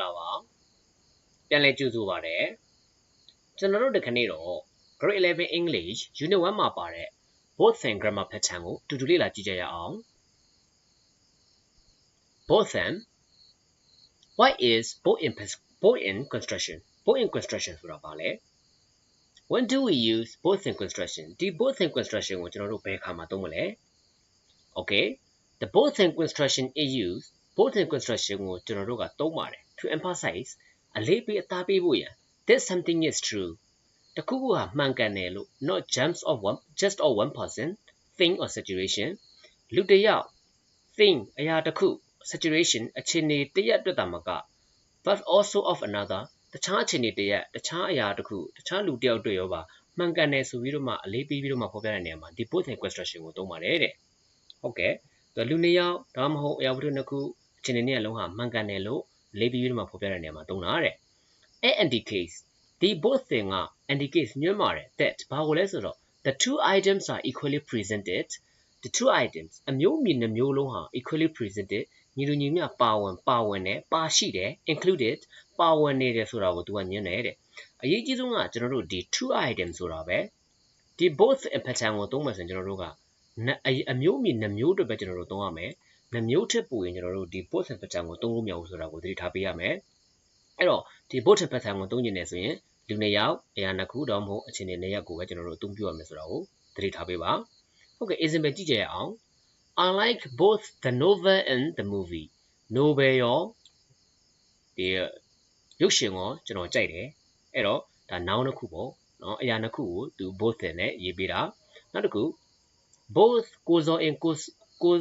လာပါပြန်လည်ကြိုဆိုပါရစေကျွန်တော်တို့ဒီကနေ့တော့ Grade 11 English Unit 1မှာပါတဲ့ both and grammar pattern ကိုတူတူလေ့လာကြည့်ကြရအောင် both and what is both in both in construction both in construction ဆိုတာပါလေ when do we use both in construction ဒီ both in construction ကိုကျွန်တော်တို့ဘယ်အခါမှာသုံးမလဲ okay the both in construction is used both in construction ကိုကျွန်တော်တို့ကသုံးပါတယ် to emphasize အလေးပေးအသားပေးဖို့ရန် this something is true တခုခုဟာမှန်ကန်တယ်လို့ not jumps of one just of one person thing or situation လူတစ်ယောက် thing အရာတစ်ခု situation အခြေအနေတစ်ရပ်အတွက်တာမက but also of another တခြားအခြေအနေတစ်ရပ်တခြားအရာတစ်ခုတခြားလူတစ်ယောက်တွေ့ရောပါမှန်ကန်တယ်ဆိုပြီးတော့မှအလေးပေးပြီးတော့မှဖော်ပြတဲ့နေရာမှာဒီ both in construction ကိုသုံးပါတယ်တဲ့ဟုတ်ကဲ့လူနှစ်ယောက်ဒါမှမဟုတ်အရာဝတ္ထုနှစ်ခုအခြေအနေနဲ့လုံးဟာမှန်ကန်တယ်လို့ လေးပြီးပြီးမှဖော်ပြတဲ့နေရာမှာသုံးတာတဲ့အဲ indicate ဒီ both thing က indicate ညွှန်းပါတယ် that ဘာကိုလဲဆိုတော့ the two items are equally presented the two items အမျိုးအမည်နှမျိုးလုံးဟာ equally presented ညီလူညီမျှပါဝင်ပါဝင်တယ်ပါရှိတယ် included ပါဝင်နေတယ်ဆိုတာကိုသူကညွှန်းတယ်တဲ့အရေးကြီးဆုံးကကျွန်တော်တို့ဒီ two items ဆိုတာပဲဒီ both pattern ကိုသုံးမယ်ဆိုရင်ကျွန်တော်တို့ကအမျိုးအမည်နှမျိုးအတွက်ပဲကျွန်တော်တို့သုံးရမယ် နှမျိုးထက်ပိုရင်ကျွန်တော်တို့ဒီ both pattern ကိုသုံးလို့မရဘူးဆိုတာကိုသတိထားပေးရမယ်အဲ့တော့ဒီ both pattern ကိုသုံးကျင်နေဆိုရင်လူနှစ်ယောက်အရာနှစ်ခုတော့မဟုတ်အခြေအနေနှစ်ရပ်ကိုပဲကျွန်တော်တို့အသုံးပြုရမယ်ဆိုတာကိုသတိထားပေးပါဟုတ်ကဲ့ example ကြည့်ကြရအောင် I like both the novel and the movie novel ရောဒီရုပ်ရှင်ကိုကျွန်တော်ကြိုက်တယ်အဲ့တော့ဒါ noun တစ်ခုပေါ့နော်အရာနှစ်ခုကိုသူ both နဲ့ရေးပေးတာနောက်တစ်ခု both ကိုဇော် in ကိုကို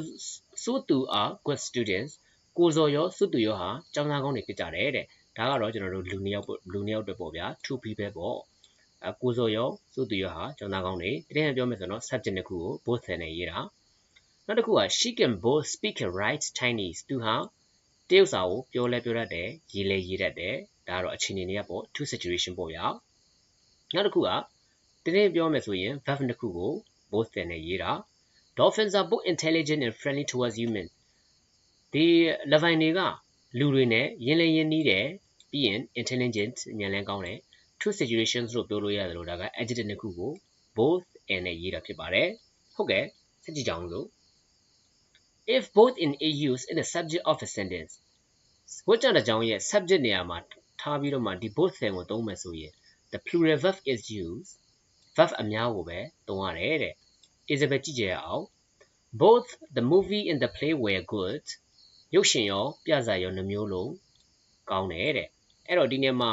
စုသူ are good students ကိုဇော်ရောစုသူရောဟာကျောင်းသားကောင်းတွေဖြစ်ကြတယ်တဲ့ဒါကတော့ကျွန်တော်တို့လူနှစ်ယောက်လူနှစ်ယောက်တွေပေါ့ဗျာ two people ပေါ့အကိုဇော်ရောစုသူရောဟာကျောင်းသားကောင်းတွေတကယ်ပြောမယ်ဆိုတော့ subject တစ်ခုကို both နဲ့ရေးတာနောက်တစ်ခုက she can both speak and write Chinese သူဟာတရုတ်စာကိုပြောလဲပြောတတ်တယ်ရေးလဲရေးတတ်တယ်ဒါကတော့အခြေအနေတွေကပေါ့ two situation ပေါ့ဗျာနောက်တစ်ခုကတကယ်ပြောမယ်ဆိုရင် verb တစ်ခုကို both နဲ့ရေးတာ Dolphins are both intelligent and friendly towards humans ဒီလဗိုင်တွေကလူတွေနဲ့ယဉ်လည်ယဉ်နီးတယ်ပြီးရင် intelligent ဉာဏ်လန်းကောင်းတယ် two situations လို့ပြောလို့ရတယ်လို့ဒါက adjective နှစ်ခုကို both and နဲ့ရေးတာဖြစ်ပါတယ်ဟုတ်ကဲ့ဆက်ကြည့်ကြအောင်လို့ if both in a use in the subject of a sentence ဝတ်ကြတဲ့ကြောင်းရဲ့ subject နေရာမှာထားပြီးတော့မှဒီ both thing ကိုသုံးမယ်ဆိုရင် the plural verb is used verb အများကိုပဲသုံးရတယ်တဲ့ Isabel ကြည့်ကြရအောင် Both the movie and the play were good ရုပ်ရှင်ရောပြဇာတ်ရောနှမျိုးလုံးကောင်းတယ်တဲ့အဲ့တော့ဒီနေရာမှာ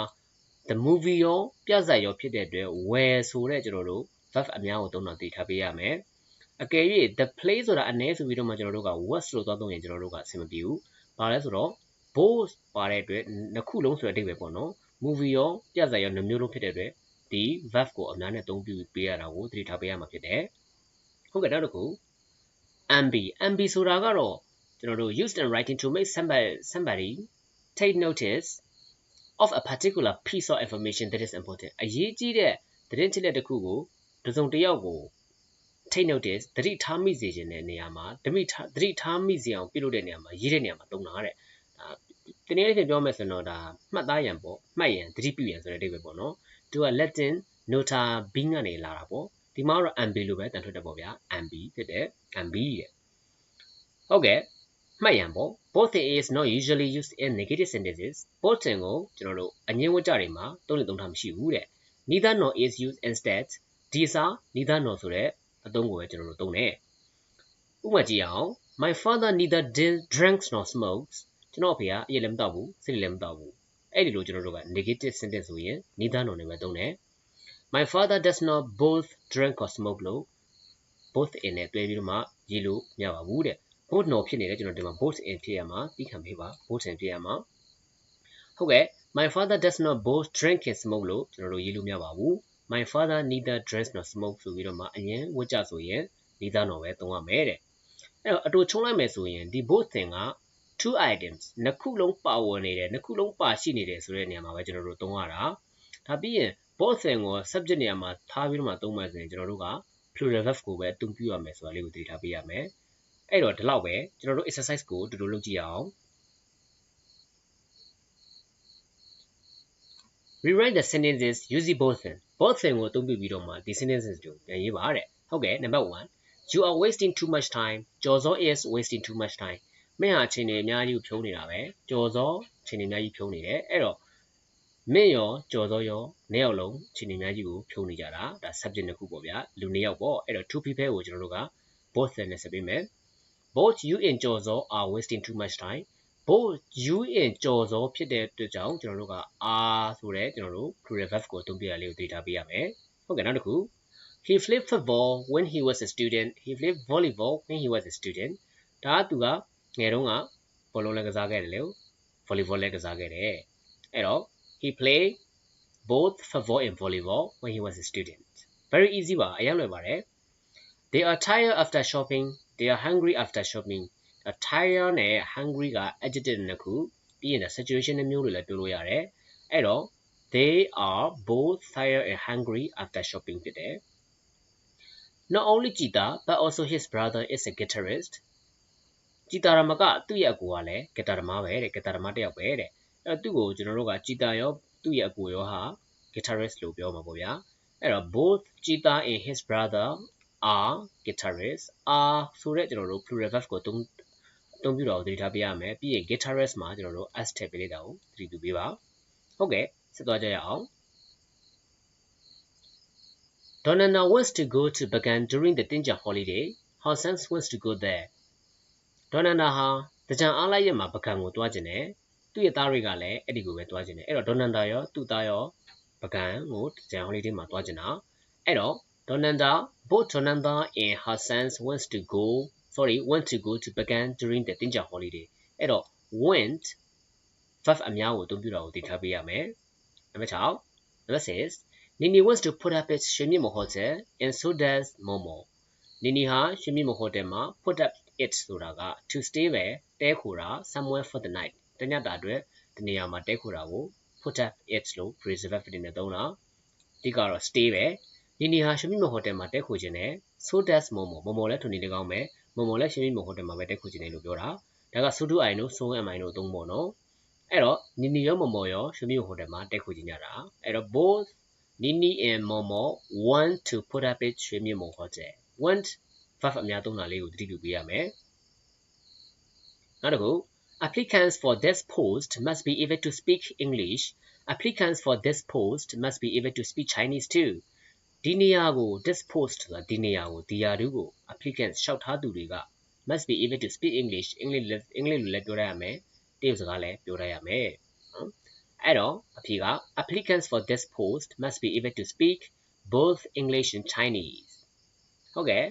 the movie ရောပြဇာတ်ရောဖြစ်တဲ့အတွက် were ဆိုတဲ့ကျွန်တော်တို့ verb အများကိုသုံးတာသိထားပေးရမယ်အကယ်၍ the play ဆိုတာအ ਨੇ ဆိုပြီးတော့မှကျွန်တော်တို့က was လို့သွားသုံးရင်ကျွန်တော်တို့ကအဆင်မပြေဘူး။ဘာလဲဆိုတော့ both ပါတဲ့အတွက်နှစ်ခုလုံးဆိုတဲ့အဓိပ္ပာယ်ပေါ့နော် movie ရောပြဇာတ်ရောနှမျိုးလုံးဖြစ်တဲ့အတွက်ဒီ verb ကိုအများနဲ့သုံးပြီးပေးရတာကိုသတိထားပေးရမှာဖြစ်တယ်။ ဟုတ်ကဲ့နောက်တစ်ခု MB MB ဆိုတာကတော့ကျွန်တော်တို့ used in writing to make somebody somebody take notice of a particular piece of information that is important အရေးကြီးတဲ့သတင်းချက်လက်တစ်ခုကိုတစုံတစ်ယောက်ကို take notice သတိထားမိစေခြင်းတဲ့နေရာမှာသတိထားသတိထားမိစေအောင်ပြုလုပ်တဲ့နေရာမှာရေးတဲ့နေရာမှာသုံးတာတဲ့ဒါတနည်းအားဖြင့်ပြောမယ်ဆိုတော့ဒါမှတ်သားရန်ပေါ့မှတ်ရန်သတိပြုရန်ဆိုတဲ့အဓိပ္ပာယ်ပေါ့နော်သူက Latin nota being ကနေလာတာပေါ့ ဒီမှာတော့ MB လို့ပဲတန်ထွက်တယ်ပေါ့ဗျာ MB ဖြစ်တယ် MB တဲ့ဟုတ်ကဲ့မှတ်ရန်ပေါ့ both is not usually used in negative sentences both ကိုကျွန်တော်တို့အငြင်းဝကြတွေမှာသုံးလို့သုံးထားမရှိဘူးတဲ့ neither nor is used instead ဒီစာ neither nor ဆိုတဲ့အသုံးကိုပဲကျွန်တော်တို့သုံးတယ်ဥပမာကြည့်အောင် my father neither drinks nor smokes ကျွန်တော်အဖေကအရက်လည်းမတောက်ဘူးစိတ်လည်းမတောက်ဘူးအဲ့ဒီလိုကျွန်တော်တို့က negative sentence ဆိုရင် neither nor နဲ့ပဲသုံးတယ် My father does not both drink or smoke လို့ both in နဲ့တွဲပြီးတော့မှရေးလို့မရပါဘူးတဲ့ both no ဖြစ်နေတယ်ကျွန်တော်ဒီမှာ both in ဖြစ်ရမှာသိခံပေးပါ both in ဖြစ်ရမှာဟုတ်ကဲ့ my father does not both drink and smoke လို့ကျွန်တော်တို့ရေးလို့မရပါဘူး my father neither drinks nor smoke ဆိုပြီးတော့မှအရင်ဝတ်ကြဆိုရင် neither nor ပဲသုံးရမယ်တဲ့အဲ့တော့အတူချုံလိုက်မယ်ဆိုရင်ဒီ both thing က two items နှစ်ခုလုံးပါဝင်နေတယ်နှစ်ခုလုံးပါရှိနေတယ်ဆိုတဲ့နေရာမှာပဲကျွန်တော်တို့သုံးရတာဒါပြီးရင် both ကို subject နေရာမှာထားပြီးတော့မှသုံးမှဆိုရင်ကျွန်တော်တို့က plural verb ကိုပဲအသုံးပြုရမယ်ဆိုတာလေးကိုသိထားပေးရမယ်အဲ့တော့ဒီလောက်ပဲကျွန်တော်တို့ exercise ကိုတူတူလုပ်ကြည့်အောင် rewrite the sentences using both then both then ကိုအသုံးပြုပြီးတော့မှဒီ sentences ကိုပြန်ရေးပါတဲ့ဟုတ်ကဲ့ number 1 you are wasting too much time ကျော်စော is wasting too much time မင်းဟာအချိန်တွေအများကြီးကိုဖြုံးနေတာပဲကျော်စောအချိန်တွေအများကြီးဖြုံးနေတယ်အဲ့တော့ မင်းရောကျော်စောရောနှစ်ယောက်လုံးအချိန်တွေအများကြီးကိုဖြုံးနေကြတာဒါ subject နှစ်ခုပေါ့ဗျာလူနှစ်ယောက်ပေါ့အဲ့တော့ two people ကိုကျွန်တော်တို့က both နဲ့ဆက်ပေးမယ် both you and ကျော်စော are wasting too much time both you and ကျော်စောဖြစ်တဲ့အတွက်ကြောင့်ကျွန်တော်တို့က are ဆိုတဲ့ကျွန်တော်တို့ plural verb ကိုအသုံးပြရလေးကိုသိထားပေးရမယ်ဟုတ်ကဲ့နောက်တစ်ခု he played football when he was a student he played volleyball when he was a student ဒါကသူကငယ်တုန်းကဘောလုံးလည်းကစားခဲ့တယ်လေ volleyball လည်းကစားခဲ့တယ်အဲ့တော့ he played both football and volleyball when he was a student very easy ပါအရင်လွယ်ပါတယ် they are tired after shopping they are hungry after shopping tired နဲ့ hungry က adjective နှစ်ခုပြီးရင် situation နှမျိုးတွေလည်းပြောလို့ရတယ်အဲ့တော့ they are both tired and hungry after shopping ဖြစ်တယ် not only Jita but also his brother is a guitarist ကြည်တာရမကသူ့ရဲ့အကူကလည်းဂီတာသမားပဲတဲ့ဂီတာသမားတစ်ယောက်ပဲတဲ့ အဲ့တော့သူ့ကိုကျွန်တော်တို့ကကြည်တာရောသူ့ရဲ့အကူရောဟာ guitarist လို့ပြောမှာပေါ့ဗျာအဲ့တော့ both Jita and his brother are guitarists are ဆိုတဲ့ကျွန်တော်တို့ plural verb ကိုသုံးသုံးပြတော့သတိထားပေးရမယ်ပြီးရင် guitarist မှာကျွန်တော်တို့ s ထည့်ပေးလိုက်တာကိုသတိပြုပေးပါဟုတ်ကဲ့ဆက်သွားကြရအောင် Donana wants to go to Bagan during the Tinja holiday. Hansans wants to go there. ဒေါ်နန္ဒာဟာတကြံအားလိုက်ရမှာပကံကိုတွားကျင်တယ် သူ့ရဲ့သားတွေကလည်းအဲ့ဒီကိုပဲတွားကျင်တယ်အဲ့တော့ဒေါ်နန္ဒာရောသူ့သားရောပကံကိုတကြံ holiday မှာတွားကျင်တာအဲ့တော့ဒေါ်နန္ဒာ both ဒေါ်နန္ဒာ and her sons wants to go sorry want to go to Bagan during the Tinja holiday အဲ့တော့ went verb အများကိုအသုံးပြုတာကိုသိထားပေးရမယ်နံပါတ်6 number 6 Nini wants to put up its ရွှေမြင့်မဟိုတယ် and so does Momo နီနီဟာရွှေမြင့်မဟိုတယ်မှာ put up it ဆိုတာက to stay ပဲတဲခိုတာ somewhere for the night တညတာအတွက်ဒီနေရာမှာတဲခိုတာကို put up it လို့ phrasal verb တွေနဲ့သုံးတာဒီကတော့ stay ပဲနီနီဟာရွှေမြင့်ဟိုတယ်မှာတဲခိုခြင်းနဲ့ so does momo momo လည်းထုံနေတကောင်းပဲ momo လည်းရွှေမြင့်ဟိုတယ်မှာပဲတဲခိုခြင်းနဲ့လို့ပြောတာဒါက so do i တို့ so am i တို့သုံးပေါ့နော်အဲ့တော့နီနီရောမမော်ရောရွှေမြင့်ဟိုတယ်မှာတဲခိုခြင်းကြတာအဲ့တော့ both Nini and Momo want to put up it ရွှေမြင့်ဟိုတယ် want verb အများသုံးတာလေးကိုသတိပြုပေးရမယ်နောက်တစ်ခု applicants for this post must be able to speak English applicants for this post must be able to speak Chinese too ဒီနေရာကို this post ဆိုတာဒီနေရာကိုဒီယာတူကို applicants လျှောက်ထားသူတွေက must be able to speak English English အင်္ဂလိပ်လိုလည်းပြောရရမယ်တရုတ်စကားလည်းပြောရရမယ်နော်အဲ့တော့အဖြေက applicants for this post must be able to speak both English and Chinese ဟုတ်ကဲ့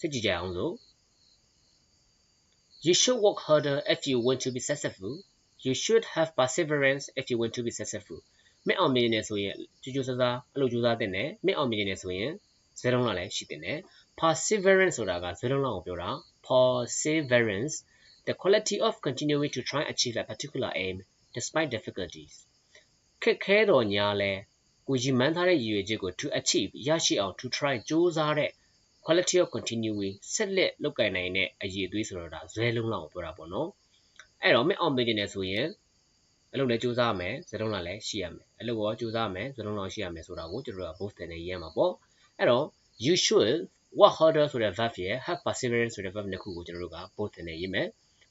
စစ်ကြည့်ကြအောင်စို့ You should work harder if you want to be successful. You should have perseverance if you want to be successful. မင်းအောင်မြင်နေဆိုရင်ကြိုးကြိုးစားစားအလုပ်ကြိုးစားတဲ့နဲ့မင်းအောင်မြင်နေဆိုရင်ဇွဲလုံးလာလည်းရှိတဲ့နဲ့ perseverance ဆိုတာကဇွဲလုံးလာကိုပြောတာ perseverance the quality of continuing to try achieve a particular aim despite difficulties ခက်ခဲတော်ညာလဲကိုကြီးမှန်းထားတဲ့ရည်ရွယ်ချက်ကို to achieve ရရှိအောင် to try ကြိုးစားတဲ့ quality of continuing ဆက်လက်လုပ်ကိုင်နိုင်တဲ့အရေးအသွေးဆိုတော့ဒါဇွဲလုံးလောက်ကိုပြောတာပေါ့နော်အဲ့တော့မင်းအောင်ပေးနေဆိုရင်အလုပ်လည်းစူးစမ်းရမယ်ဇလုံးလောက်လည်းရှိရမယ်အလုပ်ရောစူးစမ်းရမယ်ဇလုံးလောက်ရှိရမယ်ဆိုတာကိုကျွန်တော်တို့က both နဲ့ရေးရမှာပေါ့အဲ့တော့ you should work harder ဆိုတဲ့ verb ရယ် have perseverance ဆိုတဲ့ verb နှစ်ခုကိုကျွန်တော်တို့က both နဲ့ရေးမယ်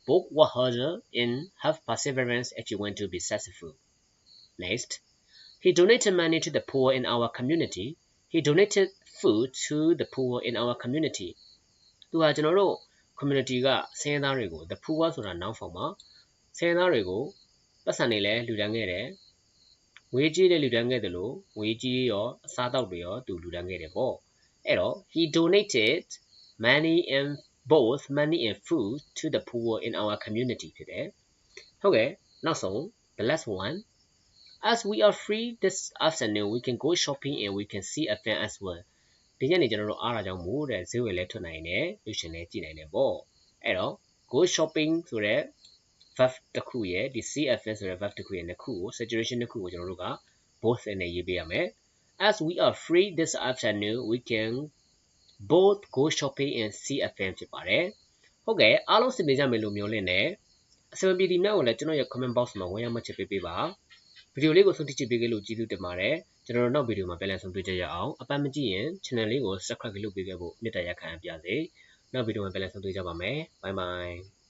both work harder and have perseverance if you want to be successful next he donated money to the poor in our community he donated food to the poor in our community သူကကျွန်တော်တို့ community ကဆင်းရဲသားတွေကို the poor ဆိုတာ noun form မှာဆင်းရဲသားတွေကိုပတ်စံတွေလည်းလူတန်းခဲ့တယ်ငွေကြေးလည်းလူတန်းခဲ့တယ်လို့ငွေကြေးရောအစားအသောက်တွေရောသူလူတန်းခဲ့တယ်ပေါ့အဲ့တော့ he donated money and both money and food to the poor in our community ဖြစ်တယ်ဟုတ်ကဲ့နောက်ဆုံး the last one as we are free this afternoon we can go shopping and we can see a fan as well ဒီညနေကျွန်တော်တို့အားရကြောင့်မို့တဲ့ဈေးဝယ်လဲထွက်နိုင်တယ်လူရှင်လည်းကြည့်နိုင်တယ်ပေါ့အဲ့တော့ go shopping ဆိုတဲ့ verb တစ်ခုရဲ့ဒီ CFN ဆိုတဲ့ verb တစ်ခုရဲ့နှစ်ခုကို situation နှစ်ခုကိုကျွန်တော်တို့က both နဲ့ရေးပေးရမယ် as we are free this afternoon we can both go shopping and see a film ဖြစ်ပါတယ်ဟုတ်ကဲ့အားလုံးစင်ပြေကြမယ်လို့မျှော်လင့်တယ်အစမပြေဒီမြောက်ကိုလည်းကျွန်တော်ရဲ့ comment box မှာဝင်ရောက်မှတ်ချက်ပေးပေးပါ ဗီဒီယိုလေးကိုဆုံးဖြတ်ကြည့်ပေးခဲ့လို့ကျေးဇူးတင်ပါတယ်ကျွန်တော်တို့နောက်ဗီဒီယိုမှာပြန်လည်ဆုံတွေ့ကြရအောင်အပန်းမကြည့်ရင် channel လေးကို subscribe လုပ်ပေးခဲ့ဖို့မေတ္တာရပ်ခံအပ်ပါစေနောက်ဗီဒီယိုမှာပြန်လည်ဆုံတွေ့ကြပါမယ် bye bye